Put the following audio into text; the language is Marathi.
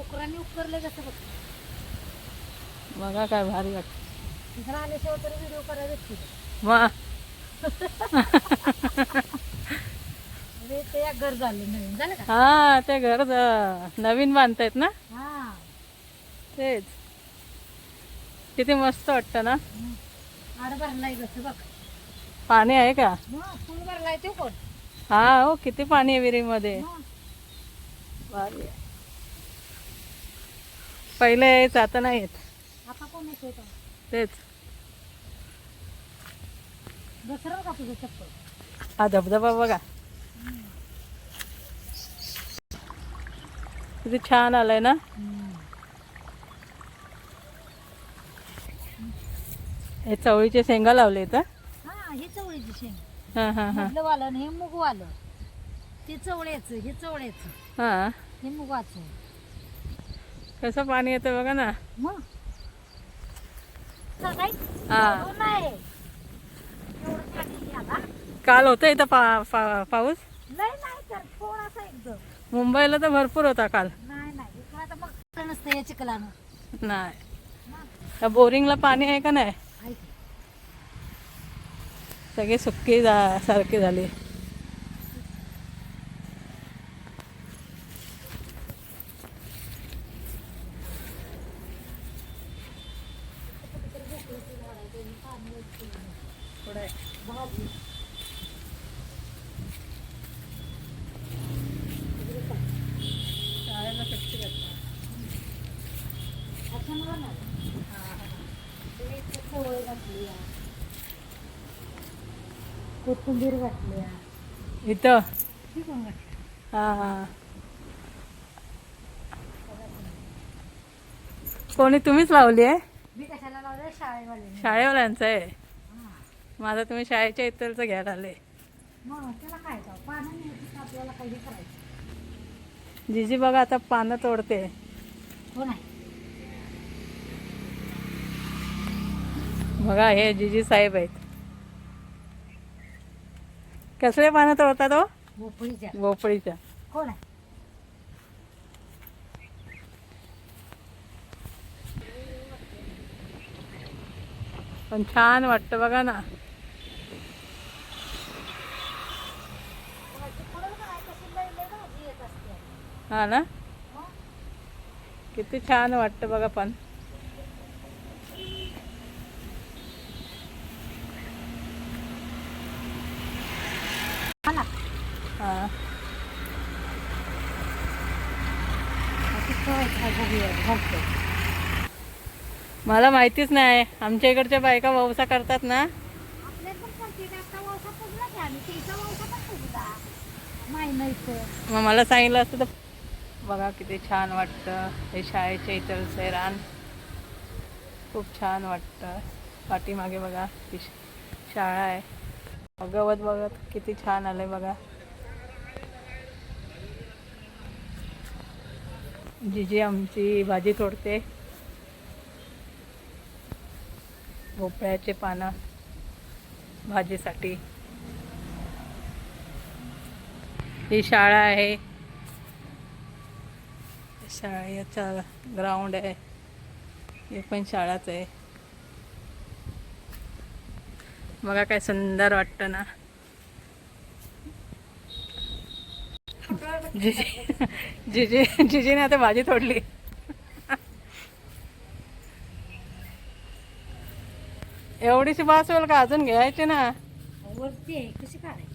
उपकरले कसं बघ. बघा काय भारी वाटत. आल्याशिवाय तर व्हिडिओ करायला भेटते वा. म्हणजे ते एक घर झालं नवीन झालं का? हा ते घर ज- नवीन बांधतायत ना? हा. तेच. किती मस्त वाटतं ना. आड भरलाय कसं बघ. पाणी आहे का? मग फुल भरलाय ते कोण हा हो किती पाणी आहे विहिरीमध्ये? भारी आहे. पहिले यायचं आता नाही येत तेच. घसरल का तुझं चप्पल? हा धबधबा बघा. किती छान आलाय ना? हे चवळीचे शेंगा लावले तर हा हे चवळीची शेंग. हा हा हा. हे मुग वालं ते चवळ्याचं हे चवळ्याचं. हा. हे मुगाचं. कसं पाणी येतं बघा ना. हा काल होतं इथं पा पा पाऊस? मुंबईला तर भरपूर होता काल. नाही बोरिंगला पाणी आहे का नाही? सगळे सुक्की जा सारखे झाले अच्छा मला नाही ते इथे चवळ घातली आहे. कोथिंबीर घातली. इथं? हा हा. कोणी तुम्हीच लावली आहे? शाळेवाले शाळेवाल्यांचं आहे. माझं तुम्ही शाळेच्या इथलचं घ्यायला आले. जिजी बघा आता पानं तोडते. हो बघा हे जिजी साहेब आहेत. कसले पानं तोडतात हो? भोपळीच्या. भोपळीच्या. कोण आहे पण छान वाटतं बघा ना. हा ना? किती छान वाटतं बघा पण. हां. बघूया मला माहितीच नाही. आमच्या इकडच्या बायका व्यवसाय करतात ना. मग मला सांगितलं असतं तर बघा किती छान वाटतं. हे शाळेच्या इथलचं रान खूप छान वाटतं. पाठीमागे बघा ती शाळा आहे. गवत बघत किती छान आलंय बघा. जिजी आमची भाजी तोडते. भोपळ्याचे पानं भाजीसाठी. ही शाळा आहे. शाळेचा ग्राउंड आहे. हे पण शाळाच आहे. बघा काय सुंदर वाटतं ना. जिजी जिजी जिजीने आता भाजी तोडली. एवढीशी बासवेल का? अजून घ्यायची ना. वरती आहे. कशी काढायची?